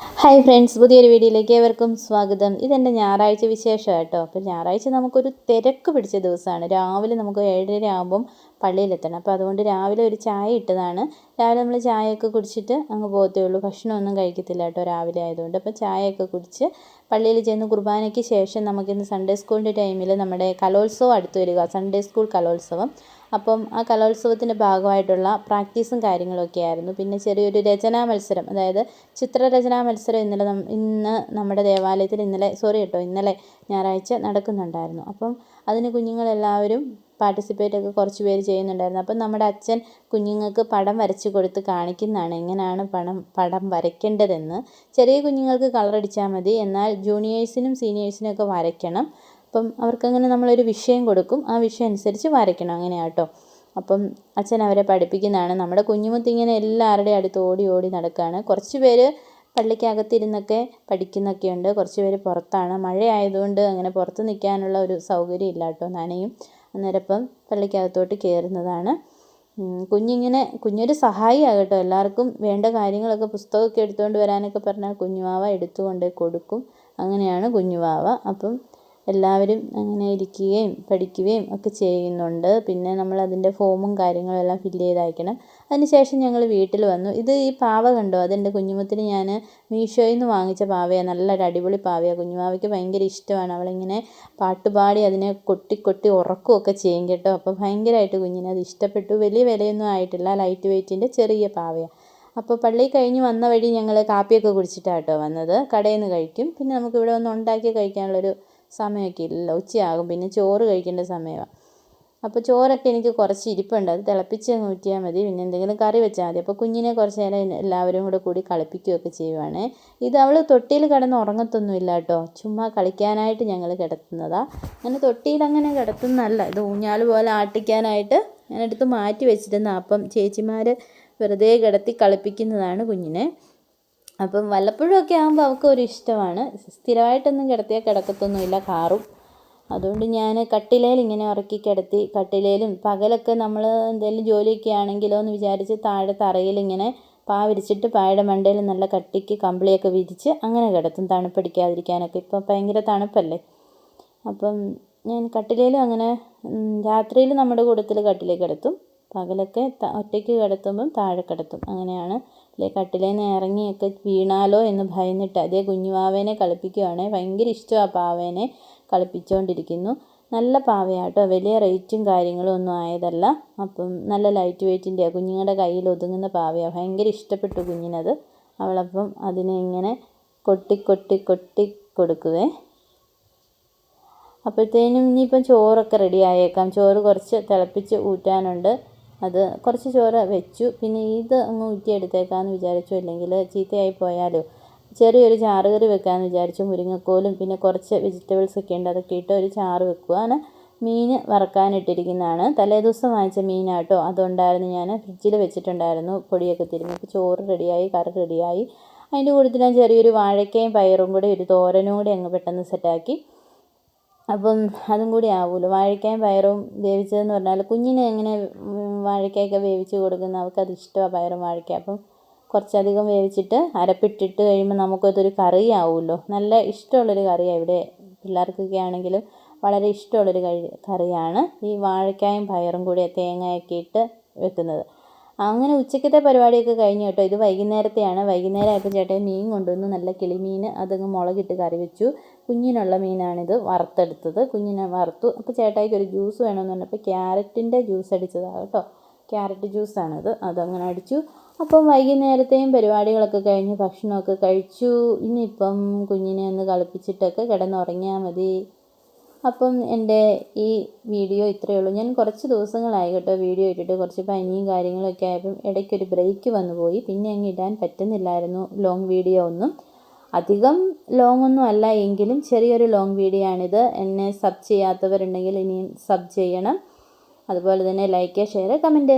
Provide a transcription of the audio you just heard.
Hi friends പുതിയൊരു വീഡിയോയിലേക്ക് ഏവർക്കും സ്വാഗതം. ഇതെന്റെ ഞായറാഴ്ച വിശേഷം കേട്ടോ. അപ്പോൾ ഞായറാഴ്ച നമുക്കൊരു തിരക്ക് പിടിച്ച ദിവസമാണ്. രാവിലെ നമുക്ക് ഏഴര ആകുമ്പം പള്ളിയിലെത്തണം. അപ്പോൾ അതുകൊണ്ട് രാവിലെ ഒരു ചായ ഇട്ടതാണ്. രാവിലെ നമ്മൾ ചായയൊക്കെ കുടിച്ചിട്ട് അങ്ങ് പോകത്തേ ഉള്ളൂ. ഭക്ഷണമൊന്നും കഴിക്കത്തില്ല കേട്ടോ രാവിലെ ആയതുകൊണ്ട്. അപ്പോൾ ചായയൊക്കെ കുടിച്ച് പള്ളിയിൽ ചെന്ന് കുർബാനയ്ക്ക് ശേഷം നമുക്കിന്ന് സൺഡേ സ്കൂളിന്റെ ടൈമിൽ നമ്മുടെ കലോത്സവം അടുത്ത് വരിക. സൺഡേ സ്കൂൾ കലോത്സവം. അപ്പം ആ കലോത്സവത്തിന്റെ ഭാഗമായിട്ടുള്ള പ്രാക്ടീസും കാര്യങ്ങളൊക്കെ ആയിരുന്നു. പിന്നെ ചെറിയൊരു രചനാ മത്സരം. അതായത് ചിത്രരചനാ മത്സരം ഇന്നലെ ഇന്ന് നമ്മുടെ ദേവാലയത്തിൽ ഇന്നലെ സോറി കേട്ടോ ഇന്നലെ ഞായറാഴ്ച നടക്കുന്നുണ്ടായിരുന്നു. അപ്പം അതിന് കുഞ്ഞുങ്ങളെല്ലാവരും പാർട്ടിസിപ്പേറ്റ് ഒക്കെ കുറച്ച് പേര് ചെയ്യുന്നുണ്ടായിരുന്നു. അപ്പം നമ്മുടെ അച്ഛൻ കുഞ്ഞുങ്ങൾക്ക് പടം വരച്ച് കൊടുത്ത് കാണിക്കുന്നതാണ് എങ്ങനെയാണ് പടം പടം വരയ്ക്കേണ്ടതെന്ന്. ചെറിയ കുഞ്ഞുങ്ങൾക്ക് കളർ അടിച്ചാൽ മതി. എന്നാൽ ജൂനിയേഴ്സിനും സീനിയേഴ്സിനും ഒക്കെ വരയ്ക്കണം. അപ്പം അവർക്കങ്ങനെ നമ്മളൊരു വിഷയം കൊടുക്കും. ആ വിഷയം അനുസരിച്ച് വരയ്ക്കണം. അങ്ങനെയാണ് കേട്ടോ അപ്പം അച്ഛൻ അവരെ പഠിപ്പിക്കുന്നതാണ്. നമ്മുടെ കുഞ്ഞുമുത്ത് ഇങ്ങനെ എല്ലാവരുടെയും അടുത്ത് ഓടി ഓടി നടക്കുകയാണ് കുറച്ച് പേര് പള്ളിക്കകത്തിരുന്നൊക്കെ പഠിക്കുന്നൊക്കെയുണ്ട് കുറച്ച് പേര് പുറത്താണ്. മഴയായതുകൊണ്ട് അങ്ങനെ പുറത്ത് നിൽക്കാനുള്ള ഒരു സൗകര്യം ഇല്ല കേട്ടോ നനയും. അന്നേരം ഇപ്പം പള്ളിക്കകത്തോട്ട് കയറുന്നതാണ്. കുഞ്ഞിങ്ങനെ കുഞ്ഞൊരു സഹായിയാണ് കേട്ടോ എല്ലാവർക്കും വേണ്ട കാര്യങ്ങളൊക്കെ പുസ്തകമൊക്കെ എടുത്തുകൊണ്ട് വരാനൊക്കെ പറഞ്ഞാൽ കുഞ്ഞുവാവ എടുത്തുകൊണ്ട് കൊടുക്കും. അങ്ങനെയാണ് കുഞ്ഞുവാവ. അപ്പം എല്ലാവരും അങ്ങനെ ഇരിക്കുകയും പഠിക്കുകയും ഒക്കെ ചെയ്യുന്നുണ്ട്. പിന്നെ നമ്മൾ അതിന്റെ ഫോമും കാര്യങ്ങളും എല്ലാം ഫില്ല് ചെയ്ത് അയക്കണം അതിന് ശേഷം ഞങ്ങൾ വീട്ടിൽ വന്നു. ഇത് ഈ പാവ കണ്ടോ? അതെന്റെ കുഞ്ഞുമുത്തിന് ഞാൻ മീഷോയിൽ നിന്ന് വാങ്ങിച്ച പാവയാണ് നല്ലൊരു അടിപൊളി പാവയാണ് കുഞ്ഞുമാവയ്ക്ക് ഭയങ്കര ഇഷ്ടമാണ്. അവളിങ്ങനെ പാട്ടുപാടി അതിനെ കൊട്ടി കൊട്ടി ഉറക്കുകയൊക്കെ ചെയ്യും കേട്ടോ. അപ്പോൾ ഭയങ്കരമായിട്ട് കുഞ്ഞിനെ അത് ഇഷ്ടപ്പെട്ടു. വലിയ വിലയൊന്നും ആയിട്ടില്ല. ലൈറ്റ് വെയ്റ്റിന്റെ ചെറിയ പാവയാണ് അപ്പോൾ പള്ളി കഴിഞ്ഞ് വന്ന വഴി ഞങ്ങൾ കാപ്പിയൊക്കെ കുടിച്ചിട്ടാണ് കേട്ടോ വന്നത്. കടയിൽ നിന്ന് കഴിക്കും. പിന്നെ നമുക്ക് ഇവിടെ ഒന്ന് ഉണ്ടാക്കി കഴിക്കാനുള്ളൊരു സമയമൊക്കെ ഇല്ലല്ലോ. ഉച്ചയാകും. പിന്നെ ചോറ് കഴിക്കേണ്ട സമയമാണ് അപ്പോൾ ചോറൊക്കെ എനിക്ക് കുറച്ച് ഇരിപ്പുണ്ട്. അത് തിളപ്പിച്ച് ഊറ്റിയാൽ മതി. പിന്നെ എന്തെങ്കിലും കറി വെച്ചാൽ മതി. അപ്പോൾ കുഞ്ഞിനെ കുറച്ച് നേരം എല്ലാവരും കൂടെ കൂടി കളിപ്പിക്കുകയൊക്കെ ചെയ്യുവാണ്. ഇത് അവൾ തൊട്ടിയിൽ കിടന്ന് ഉറങ്ങത്തൊന്നുമില്ല കേട്ടോ. ചുമ്മാ കളിക്കാനായിട്ട് ഞങ്ങൾ കിടത്തുന്നതാണ് അങ്ങനെ തൊട്ടിയിൽ അങ്ങനെ കിടത്തുന്നതല്ല. ഇത് ഊഞ്ഞാൽ പോലെ ആട്ടിക്കാനായിട്ട് ഞാൻ എടുത്ത് മാറ്റി വെച്ചിരുന്ന അപ്പം ചേച്ചിമാർ വെറുതെ കിടത്തി കളിപ്പിക്കുന്നതാണ് കുഞ്ഞിനെ. അപ്പം വല്ലപ്പോഴും ഒക്കെ ആകുമ്പോൾ അവൾക്ക് ഒരു ഇഷ്ടമാണ്. സ്ഥിരമായിട്ടൊന്നും കിടത്തിയാൽ കിടക്കത്തൊന്നുമില്ല കാറും അതുകൊണ്ട് ഞാൻ കട്ടിലേൽ ഇങ്ങനെ ഉറക്കി കിടത്തി കട്ടിലേലും പകലൊക്കെ നമ്മൾ എന്തെങ്കിലും ജോലിയൊക്കെ ആണെങ്കിലോ എന്ന് വിചാരിച്ച് താഴെ തറയിൽ ഇങ്ങനെ പാ വിരിച്ചിട്ട് പായുടെ മണ്ടയിൽ നല്ല കട്ടിക്ക് കമ്പിളിയൊക്കെ വിരിച്ച് അങ്ങനെ കിടത്തും തണുപ്പടിക്കാതിരിക്കാനൊക്കെ. ഇപ്പോൾ ഭയങ്കര തണുപ്പല്ലേ? അപ്പം ഞാൻ കട്ടിലേലും അങ്ങനെ രാത്രിയിൽ നമ്മുടെ കൂട്ടത്തിൽ കട്ടിലേ കിടത്തും. പകലൊക്കെ ഒറ്റയ്ക്ക് കിടത്തുമ്പം താഴെ കിടത്തും. അങ്ങനെയാണ്. അല്ലെ കട്ടിലേന്ന് ഇറങ്ങിയൊക്കെ വീണാലോ എന്ന് ഭയന്നിട്ട് അതേ കുഞ്ഞുവാവേനെ കളിപ്പിക്കുവാണേ. ഭയങ്കര ഇഷ്ടമാണ് പാവേനെ. കളിപ്പിച്ചുകൊണ്ടിരിക്കുന്നു. നല്ല പാവയാട്ടോ. വലിയ റേറ്റും കാര്യങ്ങളും ഒന്നും ആയതല്ല. അപ്പം നല്ല ലൈറ്റ് വെയ്റ്റിന്റെ കുഞ്ഞുങ്ങളുടെ കയ്യിൽ ഒതുങ്ങുന്ന പാവയാണ് ഭയങ്കര ഇഷ്ടപ്പെട്ടു കുഞ്ഞിനത്. അവളപ്പം അതിനെ ഇങ്ങനെ കൊട്ടി കൊട്ടി കൊട്ടി കൊടുക്കുവേ. അപ്പോഴത്തേനും ഇനിയിപ്പം ചോറൊക്കെ റെഡി ആയേക്കാം. ചോറ് കുറച്ച് തിളപ്പിച്ച് ഊറ്റാനുണ്ട്. അത് കുറച്ച് ചോറ് വെച്ചു. പിന്നെ ഇത് അങ്ങ് ഊറ്റിയെടുത്തേക്കാമെന്ന് വിചാരിച്ചു? അല്ലെങ്കിൽ ചീത്തയായി പോയാലോ? ചെറിയൊരു ചാറ് കറി വെക്കാമെന്ന് വിചാരിച്ചു. മുരിങ്ങക്കോലും പിന്നെ കുറച്ച് വെജിറ്റബിൾസ് ഒക്കെ ഉണ്ട്. അതൊക്കെ ഇട്ട് ഒരു ചാറ് വെക്കുക അങ്ങനെ മീൻ വറക്കാനിട്ടിരിക്കുന്നതാണ്. തലേദിവസം വാങ്ങിച്ച മീനാട്ടോ. അതുണ്ടായിരുന്നു ഞാൻ. ഫ്രിഡ്ജിൽ വെച്ചിട്ടുണ്ടായിരുന്നു പൊടിയൊക്കെ തിരുമ്മി. ഇപ്പോൾ ചോറ് റെഡിയായി കറി റെഡിയായി. അതിന്റെ കൂട്ടത്തിൽ ഞാൻ ചെറിയൊരു വാഴക്കയും പയറും കൂടി ഒരു തോരനും കൂടി അങ്ങ് പെട്ടെന്ന് സെറ്റാക്കി അപ്പം അതും കൂടി ആവുമല്ലോ വാഴക്കയും പയറും വേവിച്ചതെന്ന് പറഞ്ഞാൽ കുഞ്ഞിനെ എങ്ങനെ വാഴയ്ക്കായൊക്കെ വേവിച്ച് കൊടുക്കുന്ന അവർക്കത് ഇഷ്ടമാണ് പയറും വാഴയ്ക്ക. അപ്പം കുറച്ചധികം വേവിച്ചിട്ട് അരപ്പിട്ടിട്ട് കഴിയുമ്പോൾ നമുക്കതൊരു കറി ആവുമല്ലോ നല്ല ഇഷ്ടമുള്ളൊരു കറിയാണ് ഇവിടെ പിള്ളേർക്കൊക്കെ ആണെങ്കിലും വളരെ ഇഷ്ടമുള്ളൊരു കഴി കറിയാണ്. ഈ വാഴക്കായും പയറും കൂടി തേങ്ങയൊക്കെ ഇട്ട് വെക്കുന്നത്. അങ്ങനെ ഉച്ചക്കത്തെ പരിപാടിയൊക്കെ കഴിഞ്ഞു കേട്ടോ. ഇത് വൈകുന്നേരത്തെയാണ്. വൈകുന്നേരം ആയപ്പോൾ ചേട്ടൻ മീൻ കൊണ്ടുവന്നു. നല്ല കിളിമീൻ അതങ്ങ് മുളകിട്ട് കറി വെച്ചു. കുഞ്ഞിനുള്ള മീനാണിത് വറുത്തെടുത്തത്. കുഞ്ഞിനെ വറുത്തു. അപ്പോൾ ചേട്ടായിക്ക് ഒരു ജ്യൂസ് വേണമെന്ന് പറഞ്ഞപ്പോൾ ക്യാരറ്റിന്റെ ജ്യൂസ് അടിച്ചതാണ് കേട്ടോ. ക്യാരറ്റ് ജ്യൂസാണിത്. അതങ്ങനെ അടിച്ചു. അപ്പം വൈകുന്നേരത്തെയും പരിപാടികളൊക്കെ കഴിഞ്ഞ് ഭക്ഷണമൊക്കെ കഴിച്ചു. ഇനിയിപ്പം കുഞ്ഞിനെ ഒന്ന് കളിപ്പിച്ചിട്ടൊക്കെ കിടന്നുറങ്ങിയാൽ മതി. അപ്പം എന്റെ ഈ വീഡിയോ ഇത്രയേ ഉള്ളൂ. ഞാൻ കുറച്ച് ദിവസങ്ങളായി കേട്ടോ വീഡിയോ ഇട്ടിട്ട്. കുറച്ച് പനിയും കാര്യങ്ങളൊക്കെ ആയപ്പം ഇടയ്ക്കൊരു ബ്രേക്ക് വന്നു പോയി. പിന്നെ അങ്ങ് ഇടാൻ പറ്റുന്നില്ലായിരുന്നു ലോങ് വീഡിയോ ഒന്നും. അധികം ലോങ് ഒന്നും അല്ല എങ്കിലും ചെറിയൊരു ലോങ് വീഡിയോ ആണിത്. എന്നെ സബ് ചെയ്യാത്തവരുണ്ടെങ്കിൽ ഇനിയും സബ് ചെയ്യണം. അതുപോലെ തന്നെ ലൈക്ക് ഷെയർ കമന്റ്.